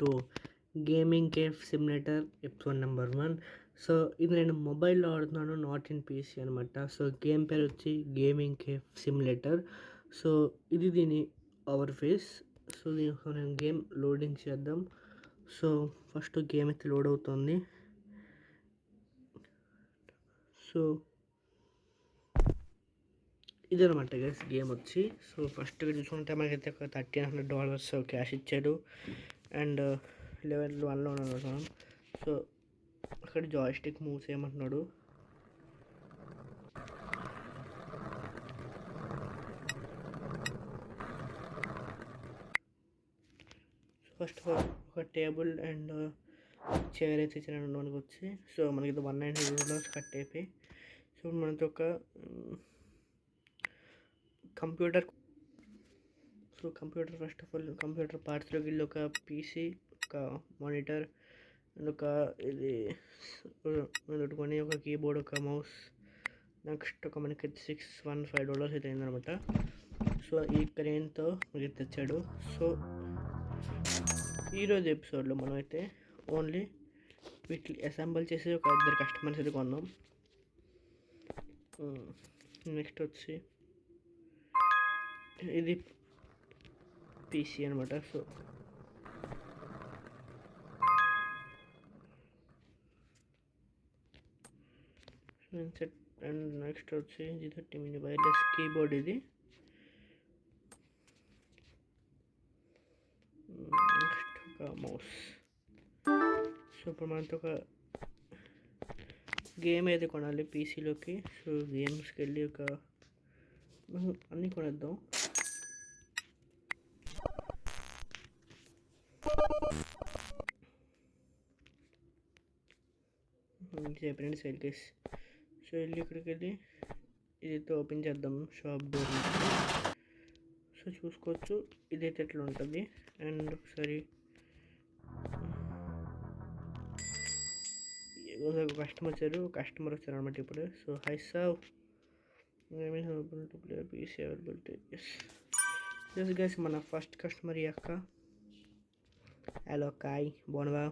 Two gaming cafe simulator episode number one so ఇది నేను మొబైల్లో ఆడుతున్నాను నాట్ ఇన్ పీసీ అనమాట సో గేమ్ పేరు వచ్చి గేమింగ్ కేఫ్ సిమ్యులేటర్ సో ఇది దీని అవర్ ఫేస్ సో దీని నేను గేమ్ లోడింగ్ చేద్దాం. సో ఫస్ట్ గేమ్ అయితే లోడ్ అవుతుంది. సో ఇదనమాట గైస్ గేమ్ వచ్చి. సో ఫస్ట్ చూసుకుంటే మనకైతే ఒక థర్టీన్ హండ్రెడ్ డాలర్స్ క్యాష్ ఇచ్చాడు. అండ్ లెవెల్ వన్లో ఉన్నాడు మనం సో అక్కడ జాయిస్టిక్ మూవ్ చేయమంటున్నాడు. ఫస్ట్ ఒక టేబుల్ అండ్ చైర్ అయితే ఇచ్చిన మనకి వచ్చి. సో మనకి ఇది వన్ నైంటీ రూపీస్ కట్ అయిపోయి. సో మనతో ఒక computer through computer first of all computer పార్ట్స్లోకి వెళ్ళి ఒక పీసీ ఒక మానిటర్ అండ్ ఒక ఇది పెట్టుకొని ఒక కీబోర్డ్ ఒక మౌస్ నెక్స్ట్ ఒక మనకి సిక్స్ వన్ ఫైవ్ డాలర్స్ అయితే అయిందనమాట. సో ఈ క్రెయిన్తో మనకి తెచ్చాడు. సో ఈరోజు ఎపిసోడ్లో మనం అయితే ఓన్లీ వీటిని అసెంబుల్ చేసి ఒక ఇద్దరు కస్టమర్స్ అయితే కొన్నాం. నెక్స్ట్ వచ్చి ఇది పీసీ అనమాట సో సెట్ అండ్ నెక్స్ట్ వచ్చి G thirty mini wireless keyboard ఇది నెక్స్ట్ ఒక మౌస్ సో ఇప్పుడు మనతో ఒక గేమ్ అయితే కొనాలి పీసీలోకి సో గేమ్స్కి వెళ్ళి ఒక మనం అన్నీ కొనేద్దాం చెప్పండి సెల్ కేస్ సో వెళ్ళి ఇక్కడికి వెళ్ళి ఇదైతే ఓపెన్ చేద్దాం షాప్ డోర్ సో చూసుకోవచ్చు. ఇదైతే ఎట్లా ఉంటుంది? అండ్ ఒకసారి కస్టమర్ వచ్చారు. కస్టమర్ వచ్చారు అనమాట ఇప్పుడు. So hi సావ్ available PC availability yes yes guys మన ఫస్ట్ కస్టమర్ ఈ అక్క. హలో కాయ్ బోనవా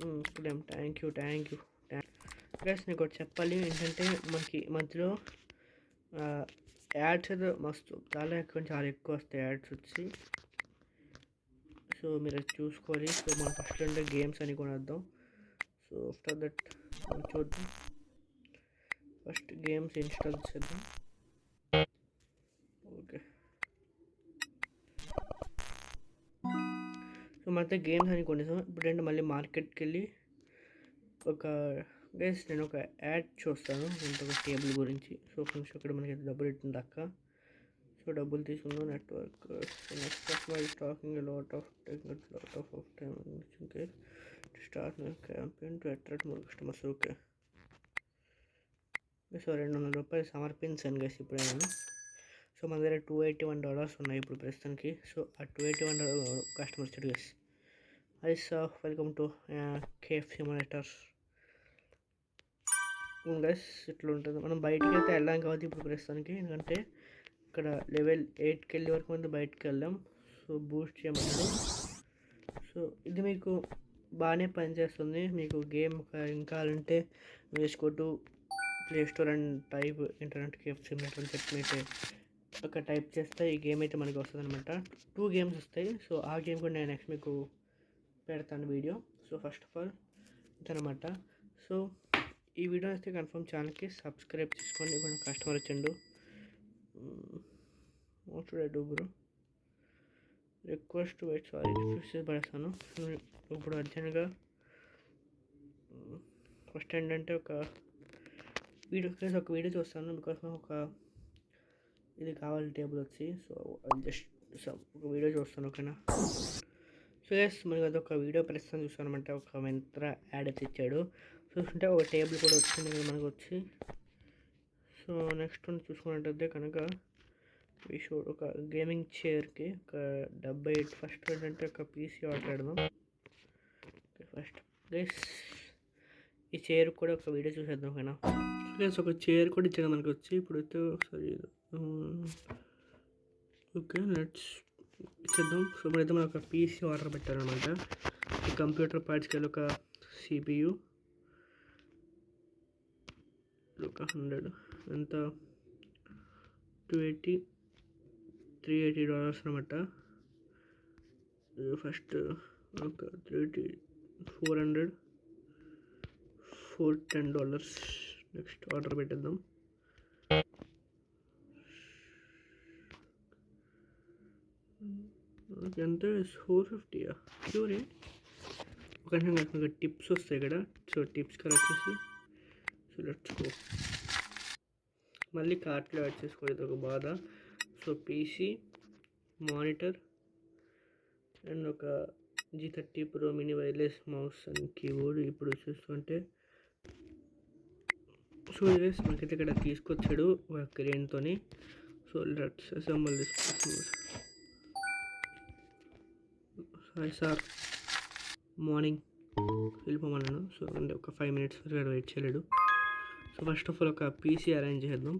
ఇప్పుడేం thank you thank you guys నీకు ఒకటి చెప్పాలి. ఏంటంటే మనకి మధ్యలో యాడ్స్ అయితే మస్తు చాలా ఎక్కువ చాలా ఎక్కువ వస్తాయి యాడ్స్ వచ్చి. సో మీరు అది చూసుకోవాలి. సో మనం ఫస్ట్ అంటే గేమ్స్ అని కొనేద్దాం. సో ఆఫ్టర్ దట్ మనం చూద్దాం. ఫస్ట్ గేమ్స్ ఇన్స్టాల్ చేద్దాం ఓకే సో మనతో గేమ్స్ అని కొనేసాం. ఇప్పుడు రెండు మళ్ళీ మార్కెట్కి వెళ్ళి ఒక గైస్ నేను ఒక యాడ్ చూస్తాను. ఇంకొక టేబుల్ గురించి. సో ఫ్రెండ్స్ ఇక్కడ మనకి డబ్బులు ఇట్టింది అక్క. సో డబ్బులు తీసుకుందాం. Network next of my talking lot of technique lot of of time ఇంకే start campaign to attract more customers okay so రెండు వందల రూపాయలు సమర్పించాను గైస్ ఇప్పుడు నేను సో మన దగ్గర టూ ఎయిటీ వన్ డాలర్స్ ఉన్నాయి ఇప్పుడు ప్రస్తుతానికి. సో ఆ two eighty one customer service hi sir welcome to KFC monitors guys ఇట్లా ఉంటుంది. మనం బయటికి అయితే వెళ్ళాం కాబట్టి ఇప్పుడు ప్రస్తుతానికి. ఎందుకంటే ఇక్కడ లెవెల్ ఎయిట్కి వెళ్ళే వరకు ముందు బయటకు వెళ్ళాం. సో బూస్ట్ చేయమన్నాడు. సో ఇది మీకు బాగానే పనిచేస్తుంది. మీకు గేమ్ ఇంకా అంటే వేసుకోటు play store and type internet cafe simulator చెప్పి ఒక టైప్ చేస్తే ఈ గేమ్ అయితే మనకి వస్తుంది అనమాట టూ గేమ్స్ వస్తాయి. సో ఆ గేమ్ కూడా నేను నెక్స్ట్ మీకు పెడతాను video so first of all ఇదనమాట సో ఈ వీడియో అయితే కన్ఫర్మ్ ఛానల్కి సబ్స్క్రైబ్ చేసుకోండి. కొంచెం కస్టమర్ వచ్చిండు what should I do bro request wait sorry refuse చేసి పడేస్తాను ఇప్పుడు అర్జెంట్గా ఫస్ట్ ఏంటంటే ఒక వీడియో ఒక వీడియో చూస్తాను. బికాస్ ఒక ఇది కావాలి టేబుల్ వచ్చి. సో జస్ట్ ఒక వీడియో చూస్తాను ఓకేనా? సో ఎస్ మనకి అది ఒక వీడియో ప్రస్తుతం చూస్తానమాట ఒక మెంత్ర యాడ్ అయితే ఇచ్చాడు. చూస్తుంటే ఒక టేబుల్ కూడా వచ్చింది మనకు వచ్చి. సో నెక్స్ట్ చూసుకున్నట్టయితే కనుక ఈ షో ఒక గేమింగ్ చైర్కి ఒక డెబ్బై ఎయిట్. ఫస్ట్ ఏంటంటే ఒక పీసీ ఆర్డర్ పెడదాం ఫస్ట్ గేస్ ఈ చైర్ కూడా ఒక వీడియో చూసేద్దాం ఓకేనా? ఒక చైర్ కూడా ఇచ్చాడు మనకి వచ్చి. ఇప్పుడు ఒకసారి ఓకే లెట్స్ ఇచ్చేద్దాం సో ఇప్పుడైతే మనం ఒక పీసీ ఆర్డర్ పెట్టారనమాట. ఈ కంప్యూటర్ పార్ట్స్కి వెళ్ళి ఒక సిపియు ఒక హండ్రెడ్ ఎంత? Two eighty three eighty dollars అనమాట. ఫస్ట్ ఒక three eighty four hundred four ten dollars next order పెట్టేద్దాం. ఎంత ఫోర్ ఫిఫ్టీయా షూరే ఒక నిమిషం నాకు టిప్స్ వస్తాయి ఇక్కడ సో టిప్స్ కలర్ వచ్చేసి. So let's go. మళ్ళీ కార్ట్లో యాడ్ చేసుకోలేదు ఒక బాధ. సో పీసీ మానిటర్ అండ్ ఒక G thirty pro mini wireless mouse and keyboard ఇప్పుడు చూస్తుంటే సో ఇదేస్ మనకైతే ఇక్కడ తీసుకొచ్చాడు ఒక క్రేన్తోని so let's assemble this hi sir. Morning వెళ్ళిపోమన్నాను. So అంటే ఒక ఫైవ్ మినిట్స్ వరకు వెయిట్ చేయలేడు. సో ఫస్ట్ ఆఫ్ ఆల్ ఒక పీసీ అరేంజ్ చేద్దాం.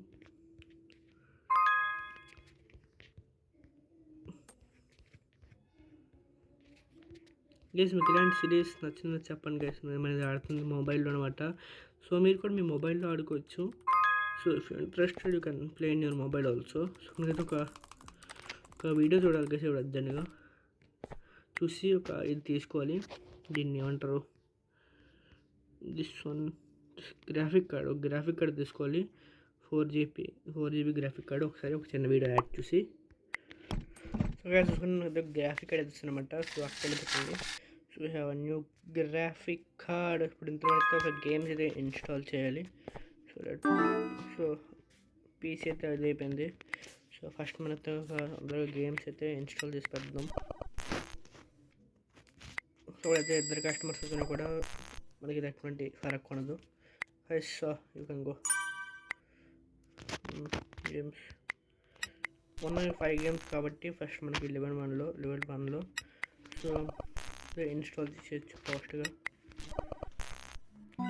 గైస్ మీకు ఇలాంటి సిరీస్ నచ్చిందో చెప్పండి గైస్ మనది ఆడుతుంది మొబైల్లో అనమాట సో మీరు కూడా మీ మొబైల్లో ఆడుకోవచ్చు. So if you interested you can play in your mobile also so మనకైతే ఒక ఒక వీడియో చూడాలి గైస్ ఇప్పుడు అర్జెంట్గా చూసి ఒక ఇది తీసుకోవాలి. దీన్ని ఏమంటారు? దిస్ వన్ గ్రాఫిక్ కార్డ్ ఒక గ్రాఫిక్ కార్డ్ తీసుకోవాలి. Four GB four GB graphic card ఒకసారి ఒక చిన్న వీడియో యాడ్ చూసి. సో guys, చూసుకున్న గ్రాఫిక్ కార్డ్ ఇస్తున్నమాట సో అక్కడ so have new graphic card ఇప్పుడు ఇంతవరకు ఒక గేమ్స్ అయితే ఇన్స్టాల్ చేయాలి. సో సో పీసీ అయితే అది అయిపోయింది. సో ఫస్ట్ మనతో ఒక అందరూ గేమ్స్ అయితే ఇన్స్టాల్ చేసి పెడదాం. సో అయితే ఇద్దరు కస్టమర్స్ వచ్చినా కూడా మనకి ఎటువంటి ఫరక్ ఉండదు హైస్ యూ కెన్ గో గేమ్స్ ఉన్నాయి ఫైవ్ గేమ్స్ కాబట్టి ఫస్ట్ మనకి లెవెన్ వన్లో లెవెన్ వన్లో సో ఇన్స్టాల్ చేయొచ్చు ఫాస్ట్గా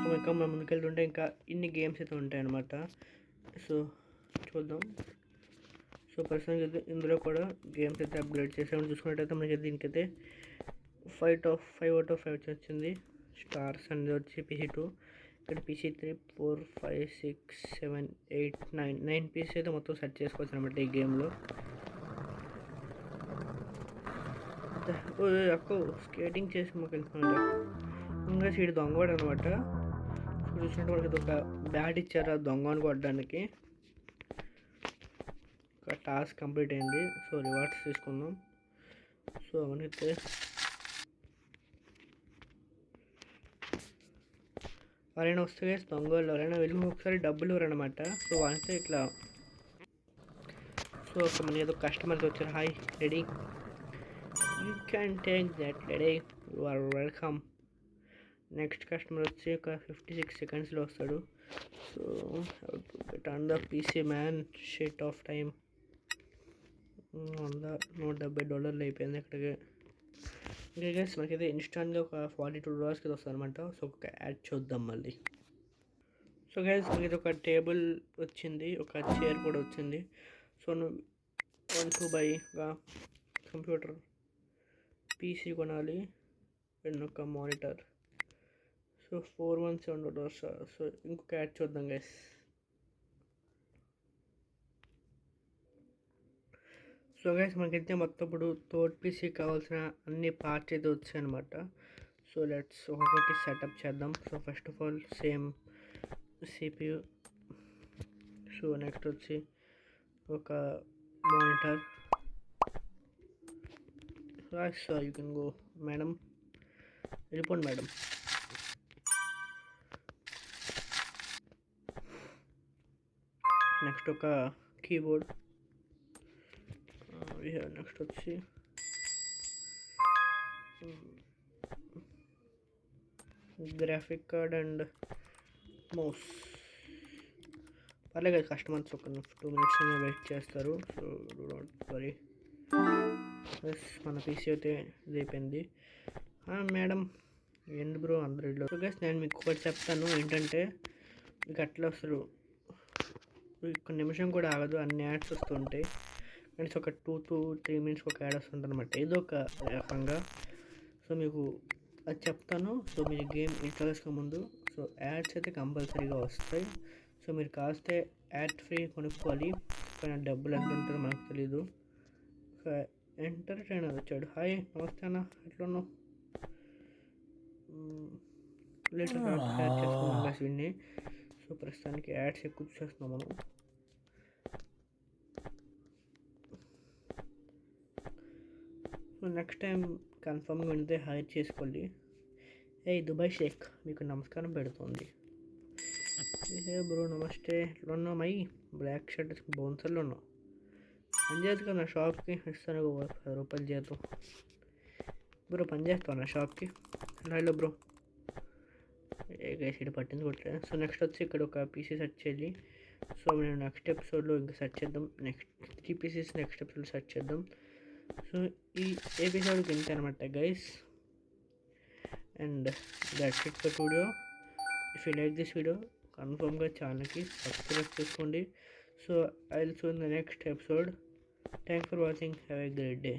సో ఇంకా మనం ముందుకెళ్తుంటే ఇంకా ఇన్ని గేమ్స్ అయితే ఉంటాయన్నమాట. సో చూద్దాం. సో ప్రస్తుతానికి అయితే ఇందులో కూడా గేమ్స్ అయితే అప్గ్రేడ్ చేసామని చూసుకున్నట్టయితే మనకి దీనికైతే five to five out of five వచ్చింది స్టార్స్ అనేది వచ్చి పీసీ టూ. ఇక్కడ PC three four five six seven eight nine. Nine piece అయితే మొత్తం సెట్ చేసుకోవచ్చు అనమాట ఈ గేమ్లో. అక్కో స్కేటింగ్ చేసి మాకు వెళ్తున్నాడు ఇంకా సీడు దొంగవాడు అనమాట చూసినట్టు మనకి ఒక బ్యాట్ ఇచ్చారు ఆ దొంగను కొట్టడానికి. ఒక టాస్క్ కంప్లీట్ అయింది. సో రివార్డ్స్ తీసుకుందాం. సో మనకైతే ఎవరైనా వస్తే దొంగ వాళ్ళు ఎవరైనా వెళ్ళి ఒకసారి డబ్బులు ఇవ్వరనమాట సో అంటే ఇట్లా సో ఒక మన ఏదో కస్టమర్కి వచ్చారు. Hi ready you can take that ready you are welcome next customer వచ్చి ఒక ఫిఫ్టీ సిక్స్ సెకండ్స్లో వస్తాడు. So bet the PC man షేట్ of time వంద నూట డెబ్బై డాలర్లు అయిపోయింది అక్కడికి. ఇంకా గైస్ మనకైతే ఇన్స్టాంట్గా ఒక ఫార్టీ టూ డాలర్స్కి వస్తుంది అనమాట సో ఒక యాడ్ చూద్దాం మళ్ళీ. సో గైస్ మనకైతే ఒక టేబుల్ వచ్చింది ఒక చైర్ కూడా వచ్చింది. సో నువ్వు వన్ టూ బైగా కంప్యూటర్ పీసీ కొనాలి అండ్ ఒక monitor so four one seven dollars so ఇంకొక యాడ్ చూద్దాం గైస్ సో గైస్ మనకైతే మొత్తం ఇప్పుడు థర్డ్ పీసీ కావాల్సిన అన్ని పార్ట్స్ అయితే వచ్చాయన్నమాట. సో లెట్స్ ఒక్కొక్కటి సెటప్ చేద్దాం. So first of all same CPU so next వచ్చి ఒక monitor so you can go madam వెళ్ళిపోండి మేడం నెక్స్ట్ ఒక కీబోర్డ్ నెక్స్ట్ వచ్చి గ్రాఫిక్ కార్డ్ అండ్ మౌస్ పర్లేదు కస్టమర్స్ ఒక టూ మినిట్స్ వెయిట్ చేస్తారు so do not worry plus మన PC అయితే ఇది అయిపోయింది. మేడం ఎందు బ్రో అందరూ ఇల్లు? సో గైస్ నేను మీకు ఒకటి చెప్తాను ఏంటంటే మీకు అట్లా అసలు ఒక నిమిషం కూడా ఆగదు అన్ని యాడ్స్ వస్తుంటాయి. అండ్ ఒక టూ టు త్రీ మినిట్స్కి ఒక యాడ్ వస్తుంది అనమాట ఏదో ఒక రకంగా సో మీకు అది చెప్తాను. సో మీరు గేమ్ ఇన్స్టాల్ చేసుకునే ముందు. సో యాడ్స్ అయితే కంపల్సరీగా వస్తాయి. సో మీరు కాస్తే యాడ్ ఫ్రీ కొనుక్కోవాలి. కానీ డబ్బులు ఎంత ఉంటుందో మనకు తెలీదు. ఎంటర్టైనర్ వచ్చాడు. హాయ్ నమస్తే అన్న. ఎట్లా ఉన్నావు? లేటర్ యాడ్ చేసుకున్నాం guys వీడిని. సో ప్రస్తుతానికి యాడ్స్ ఎక్కువ చూసేస్తున్నాం మనం. నెక్స్ట్ టైం కన్ఫర్మ్గా ఉంటే హైర్ చేసుకోండి. ఏ దుబాయ్ షేక్ మీకు నమస్కారం పెడుతుంది. ఏ బ్రో నమస్తే. ఎట్లా ఉన్నావు మై బ్లాక్ షర్ట్ బౌన్సర్లో ఉన్నావు. పని నా షాప్కి ఇస్తాను ఒక పది రూపాయలు చేద్దాం బ్రో పని చేస్తావు నా షాప్కి హలో బ్రో. ఏ గైస్ పట్టింది కొట్టలేదు సో నెక్స్ట్ వచ్చి ఇక్కడ ఒక పీసీ సెర్చ్ చేయాలి సో నేను నెక్స్ట్ ఎపిసోడ్లో ఇంకా సెర్చ్ చేద్దాం. Next three pieces next episode search చేద్దాం. సో ఈ ఎపిసోడ్కి ఇంత అనమాట guys and that's it for video if you like this video కన్ఫర్మ్గా ఛానల్కి సబ్స్క్రైబ్ చేసుకోండి. So I will soon the next episode thank for watching have a great day